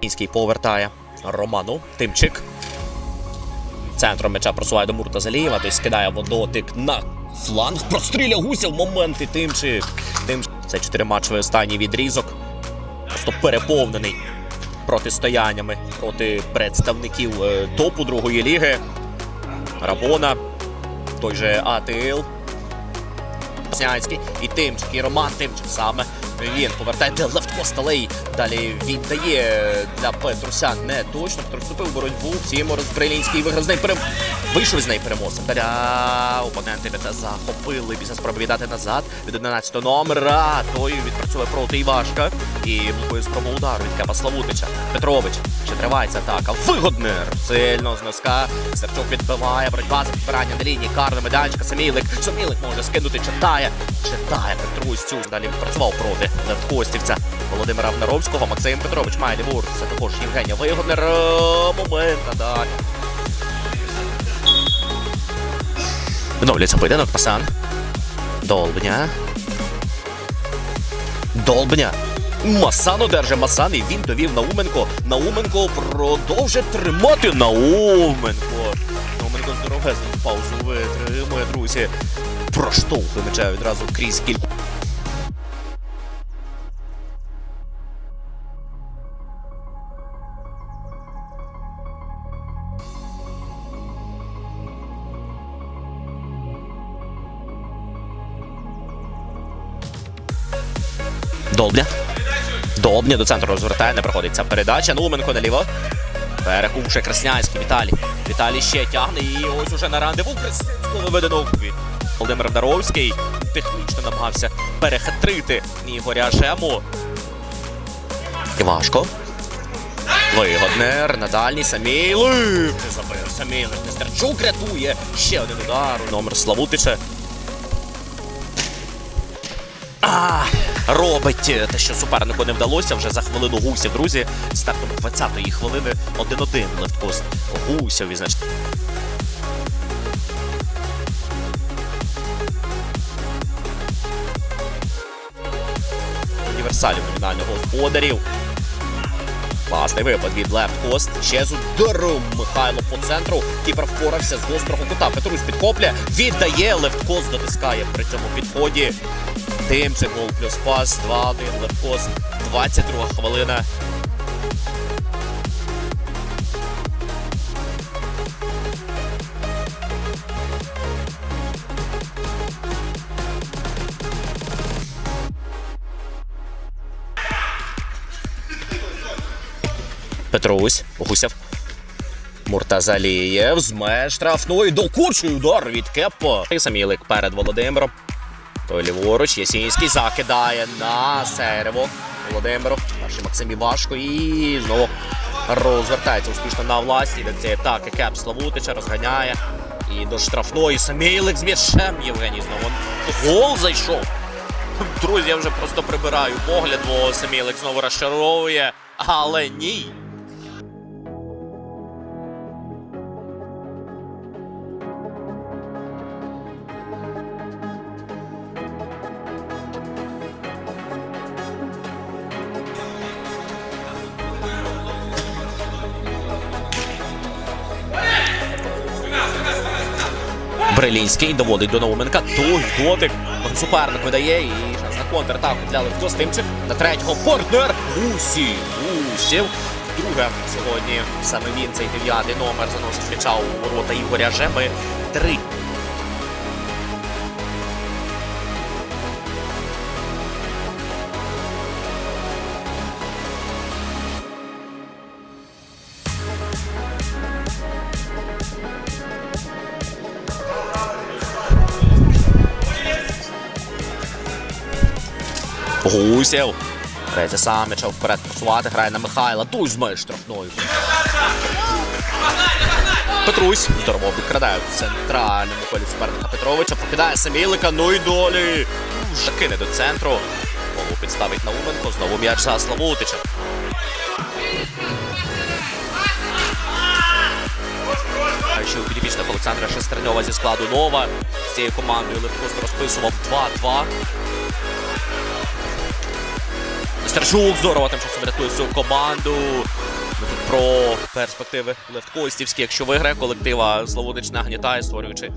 Брилінський повертає Роману. Тимчик. Центром м'яча просуває до Мурта Залієва. Той скидає водотик на фланг. Простріля гуся в моменти. Тимчик. Тимчик. Це чотириматчевий останній відрізок. Просто переповнений протистояннями проти представників е, топу другої ліги. Рабона, той же АТЛ. І Тимчик, і Роман Тимчик саме. Він повертає де левтко сталей. Далі віддає для Петруся не точно. Вступив боротьбу. Втім, Розбрилінський виграв з неї перем... Вийшов з неї переможцем. Далі опоненти це захопили після спроби віддати назад від 11 номера. Той відпрацьовує проти Івашка. І блокує спробу удару від Кепа Славутича. Петрович. Ще тривається атака. Вигоднер. Сильно з носка. Серчук відбиває. Боротьба за підбирання на лінії. Карна меданчика. Самілик. Самілик може скинути. Читає. Читає Петрусь. Далі відпрацював проти Левткостівця. Володимира Внаровського. Максим Петрович має ліворуч. Це також Євгенія Вигоднер. Е, Момент надалі. Відновлюється поєдинок. Пасан. Долбня. Долбня. Масан одержить Масан, і він довів Науменко. Науменко продовжить тримати Науменко. Науменко здоровезну паузу витримує, друзі. Проштовхує меча відразу крізь кілька. Долбня. Долбня до центру розвертає, не проходить ця передача. Науменко наліво. Перекувши Красняйський. Віталій. Віталій ще тягне і ось уже на рандеву Красняйського виведено Володимир Даровський. Технічно намагався перехитрити Ігоря Жему. Важко. Вигоднер на дальній Самілик. Не забив Самілик. Нестерчук рятує. Ще один удар. Номер Славутича. А, робить те, що супернику не вдалося вже за хвилину гусів, друзі. Стартом 20-ї хвилини 1-1 левткост гусів відзначить. Універсалів номінального господарів. Класний випад від лефткост. Ще з ударом Михайло по центру. Кіпер впорався з гострого кута. Петрусь підхоплює, віддає лефткост, дотискає при цьому підході. Тимчик гол плюс пас. 2-1 левкост. 22 хвилина. Петрусь, Гусєв. Муртазалієв з меж штрафної докучий удар від Кепо. І Самілик перед Володимиром. Той ліворуч, Ясінський закидає на серво Володимиру. Перший Максим Івашко і знову розвертається успішно на власті. До цієї атаки Кеп Славутича розганяє. І до штрафної Самілик з м'ячем Євгеній знову. Гол зайшов. Друзі, я вже просто прибираю погляд, бо Самілик знову розчаровує. Але ні. Брилінський доводить до Науменка. Той дотик. Суперник видає і шанс на контратаку для Левко. На третього партнер Гусі. Гусів. Друге сьогодні саме він, цей дев'ятий номер, заносить м'яча у ворота Ігоря Жеми. Три. Гусєв. Третє сам м'яча вперед просувати, грає на Михайла. Туй з меж штрафною. Петрусь здорово відкрадає в центральному колі суперника Петровича. Покидає Самілика. Ну і долі. Вже кине до центру. Голову підставить Науменко. Знову м'яч за Славутича. Ще у підопічних Олександра Шестерньова зі складу Нова. З цією командою Левкост розписував 2-2. Стерчук здорово тим часом рятує свою команду. про перспективи Левкоїстівські, Якщо виграє колектива, Славутич нагнітає, створюючи